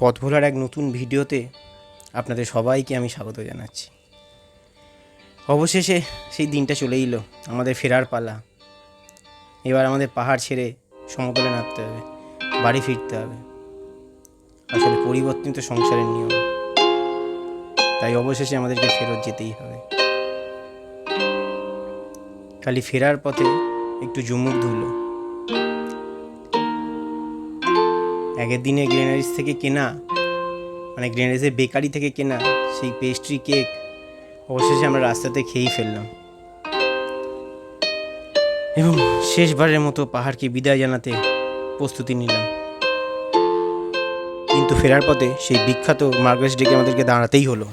পথ ভোলার এক নতুন ভিডিওতে আপনাদের সবাইকে আমি স্বাগত জানাচ্ছি। অবশেষে সেই দিনটা চলে এলো, আমাদের ফেরার পালা। এবার আমাদের পাহাড় ছেড়ে সমতলে নামতে হবে, বাড়ি ফিরতে হবে। আসলে পরিবর্তিত সংসারের নিয়ম, তাই অবশেষে আমাদেরকে ফেরত যেতেই হবে। খালি ফেরার পথে একটু জুমুক ধুলো আগের দিনে গ্রেনারিস থেকে কেনা মানে গ্রেনারিসের বেকারি থেকে কেনা সেই পেস্ট্রি কেক অবশেষে আমরা রাস্তাতে খেয়েই ফেললাম। এবং শেষবারের মতো পাহাড়কে বিদায় জানাতে প্রস্তুতি নিলাম। কিন্তু ফেরার পথে সেই বিখ্যাত মার্গারেস ডেকে আমাদেরকে দাঁড়াতেই হলো।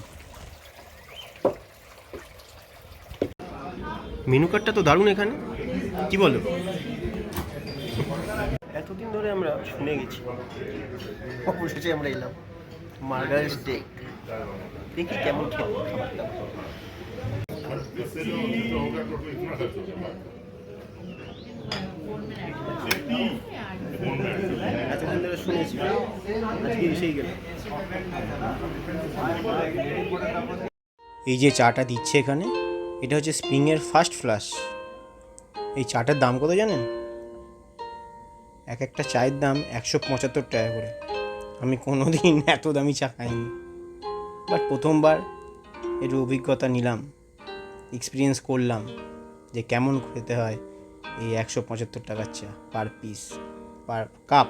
মেনু কার্ডটা তো দারুণ এখানে। কি বলো? ধরে আমরা শুনে গেছি। অবশেষে আমরা এলাম মার্গারেট স্টেক। দেখি কেমন খেতে খাবার দাবার ধরে শুনেছি। আজকে এসেই গেল এই যে চাটা দিচ্ছে এখানে এটা হচ্ছে স্প্রিংয়ের ফার্স্ট ফ্লাশ এই চাটার দাম কত জানেন? এক একটা চায়ের দাম একশো পঁচাত্তর টাকা করে। আমি কোনো দিন এত দামি চা খাইনি। বাট প্রথমবার একটু অভিজ্ঞতা নিলাম এক্সপিরিয়েন্স করলাম যে কেমন খেতে হয় এই একশো পঁচাত্তর টাকার চা per piece per cup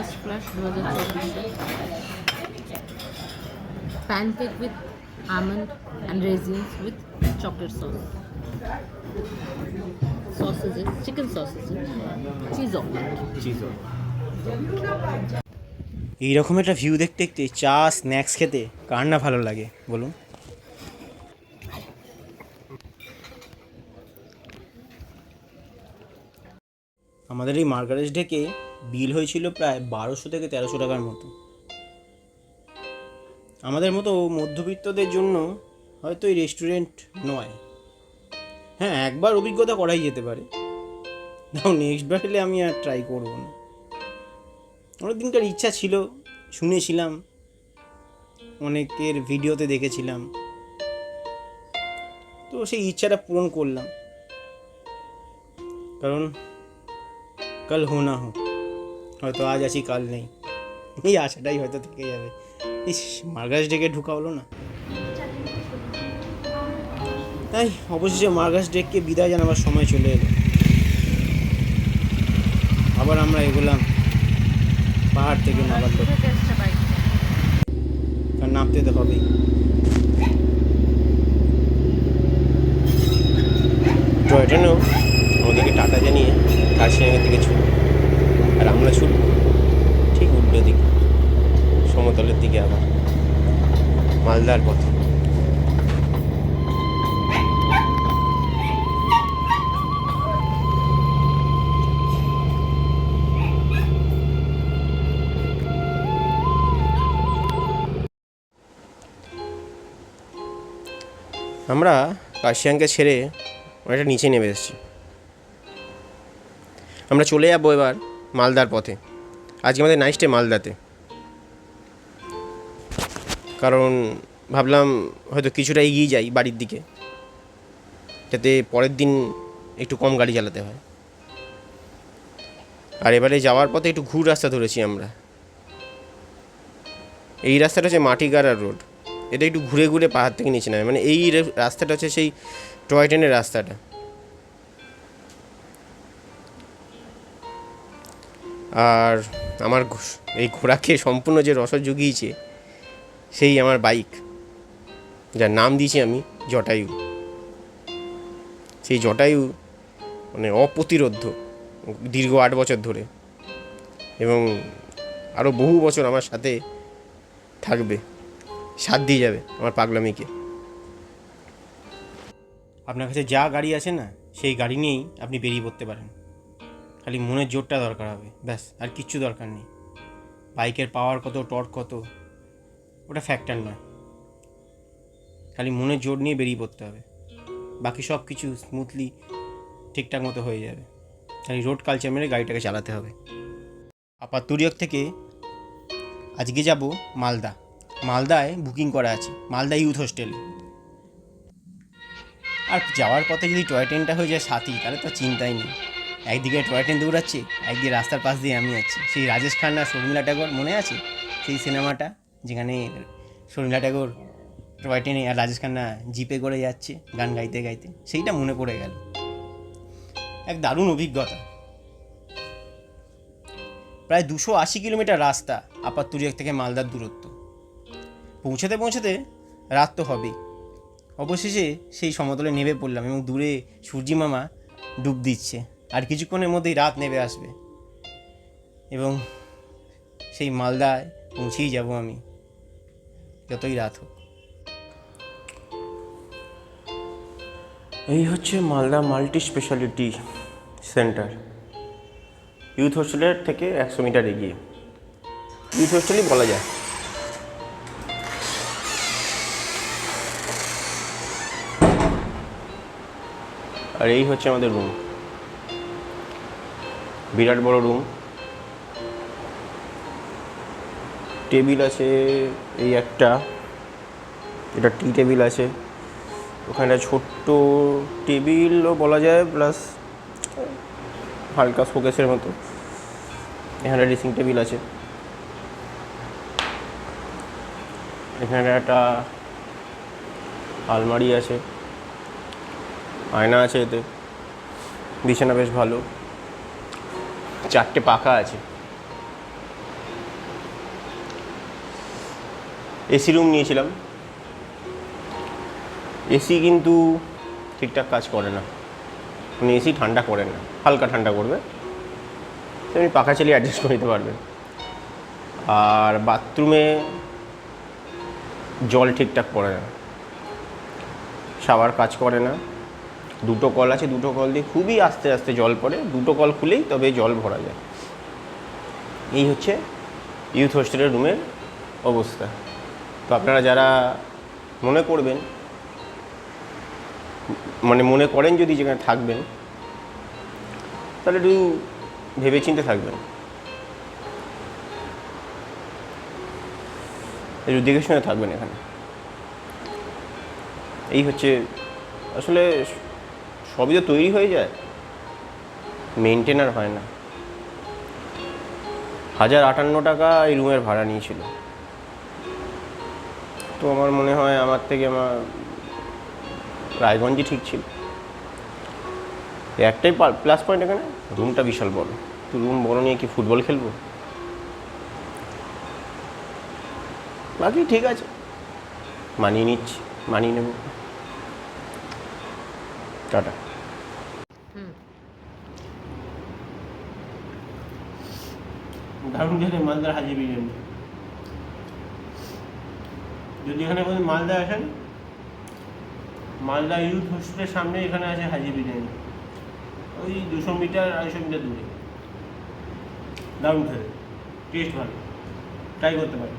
first flush দু pancake with almond and raisins with chocolate sauce sausages, chicken sausages, cheese omelette. এইরকম একটা ভিউ দেখতে দেখতে চা স্ন্যাক্স খেতে কার না ভালো লাগে বলুন। আমাদের এই মার্গারেজ ডেকে বিল হয়েছিল প্রায় বারোশো থেকে তেরোশো টাকার মতো। আমাদের মতো মধ্যবিত্তদের জন্য হয়তো এই রেস্টুরেন্ট নয়। হ্যাঁ একবার অভিজ্ঞতা করাই যেতে পারে। নাও নেক্সট বার এলে আমি আর ট্রাই করব না। অনেক দিনকার ইচ্ছা ছিল, শুনেছিলাম, অনেকের ভিডিওতে দেখেছিলাম। তো সেই ইচ্ছাটা পূরণ করলাম। কারণ কাল হো না হো হয়তো আজ আছি, কাল নেই। এই আশাটাই হয়তো থেকে যাবে। ইস মার্গাস ডেকে ঢুকা হলো না। তাই অবশেষে মার্গাস ডেককে বিদায় জানাবার সময় চলে এলো। আবার আমরা এগোলাম পাহাড় থেকে নামার কারণ নামতে তো হবেই। টয়টানো আমাদেরকে টাটা জানিয়ে কাশিয়াঙ্গের দিকে ছুট আর আমরা ছুট ঠিক উল্টো দিকে, সমতলের দিকে আবার, মালদার পথে। আমরা কাশিয়াংকে ছেড়ে অনেকটা নিচে নেমে এসেছি। আমরা চলে যাব এবার মালদার পথে। আজকে আমাদের নাইট স্টে মালদাতে। কারণ ভাবলাম হয়তো কিছুটা এগিয়ে যাই বাড়ির দিকে, যাতে পরের দিন একটু কম গাড়ি চালাতে হয়। আর এবারে যাওয়ার পথে একটু ঘুর রাস্তা ধরেছি আমরা। এই রাস্তাটা হচ্ছে মাটিগাড়া রোড এটা একটু ঘুরে ঘুরে পাহাড় থেকে নিচে নামে। মানে এই রাস্তাটা হচ্ছে সেই টয় ট্রেনের রাস্তাটা। আর আমার এই ঘোড়াকে সম্পূর্ণ যে রসদ জুগিয়েছে, সেই আমার বাইক, যার নাম দিয়েছি আমি জটায়ু। সেই জটায়ু মানে অপ্রতিরোধ্য দীর্ঘ আট বছর ধরে এবং আরও বহু বছর আমার সাথে থাকবে, সাথ দিয়ে যাবে আমার পাগলামিকে। আপনার কাছে যা গাড়ি আছে না, সেই গাড়ি নিয়েই আপনি বেরিয়ে পড়তে পারেন। খালি মনের জোরটা দরকার হবে, ব্যাস, আর কিচ্ছু দরকার নেই। বাইকের পাওয়ার কত টর্ক কত, ওটা ফ্যাক্টর নয়। খালি মনের জোর নিয়ে বেরিয়ে পড়তে হবে। বাকি সব কিছু স্মুথলি ঠিকঠাক মতো হয়ে যাবে। খালি রোড কালচার মেরে গাড়িটাকে চালাতে হবে। আপাতুরিয়ক থেকে আজকে যাব মালদা। মালদায় বুকিং করা আছে, মালদা ইউথ হোস্টেলে আর যাওয়ার পথে যদি টয় ট্রেনটা হয়ে যায় সাথী, তাহলে তো চিন্তাই নেই। একদিকে টয় ট্রেন দৌড়াচ্ছে, একদিকে রাস্তার পাশ দিয়ে আমি যাচ্ছি। সেই রাজেশ খান্না শর্মিলা ট্যাগর মনে আছে? সেই সিনেমাটা যেখানে শর্মিলা ট্যাগর টয় ট্রেনে আর রাজেশ খান্না জিপে করে যাচ্ছে গান গাইতে গাইতে, সেইটা মনে পড়ে গেল। এক দারুণ অভিজ্ঞতা। প্রায় দুশো আশি কিলোমিটার রাস্তা আপাতুরিয়াক থেকে মালদার দূরত্ব। পৌঁছাতে পৌঁছাতে রাত তো হবেই। অবশেষে সেই সমতলে নেমে পড়লাম এবং দূরে সূর্যি মামা ডুব দিচ্ছে। আর কিছুক্ষণের মধ্যেই রাত নেমে আসবে। এবং সেই মালদায় পৌঁছেই যাব আমি, যতই রাত হোক। এই হচ্ছে Malda multi speciality centre. Youth হোস্টেলের থেকে একশো মিটার এগিয়ে। ইউথ হোস্টেলই বলা যায়। আর এই হচ্ছে আমাদের রুম বিরাট বড় রুম টেবিল আছে এই একটা। এটা টি টেবিল আছে। ওখানে ছোট্ট টেবিলও বলা যায় প্লাস হালকা শোকেসের মতো। এখানে ড্রেসিং টেবিল আছে। এখানে একটা আলমারি আছে। আয়না আছে এতে। বিছানা বেশ ভালো। চারটে পাখা আছে। এসি রুম নিয়েছিলাম। এসি কিন্তু ঠিকঠাক কাজ করে না। মানে এসি ঠান্ডা করে না, হালকা ঠান্ডা করবে। আপনি পাখা চালিয়ে অ্যাডজাস্ট করে নিতে পারবেন আর বাথরুমে জল ঠিকঠাক পড়ে না। শাওয়ার কাজ করে না। দুটো কল আছে, দুটো কল দিয়ে খুবই আস্তে আস্তে জল পড়ে, দুটো কল খুলেই তবে জল ভরা যায়। এই হচ্ছে ইউথ হোস্টেলের রুমের অবস্থা। তো আপনারা যারা মনে করবেন মানে মনে করেন যদি যেখানে থাকবেন, তাহলে একটু ভেবেচিন্তে থাকবেন। একটু দেখে শুনে থাকবেন এখানে। এই হচ্ছে, আসলে সবই তো তৈরি হয়ে যায়। মেনটেনার হয় না। হাজার আটান্ন টাকা এই রুমের ভাড়া নিয়েছিল। তো আমার মনে হয় আমার থেকে আমার রায়গঞ্জই ঠিক ছিল। একটাই প্লাস পয়েন্ট এখানে, রুমটা বিশাল বড়। তো রুম বড় নিয়ে কি ফুটবল খেলব? বাকি ঠিক আছে। মানিয়ে নিচ্ছি, মানিয়ে নেব। টাটা। দারুণ খেতে মালদার হাজি বিরিয়ানি। যদি এখানে কোনো মালদা আসেন, মালদা ইউথ হোস্টেলের সামনে এখানে আছে হাজি বিরিয়ানি। ওই দুশো মিটার, আড়াইশো মিটার দূরে। দারুণ খেতে টেস্ট ভালো। ট্রাই করতে পারেন।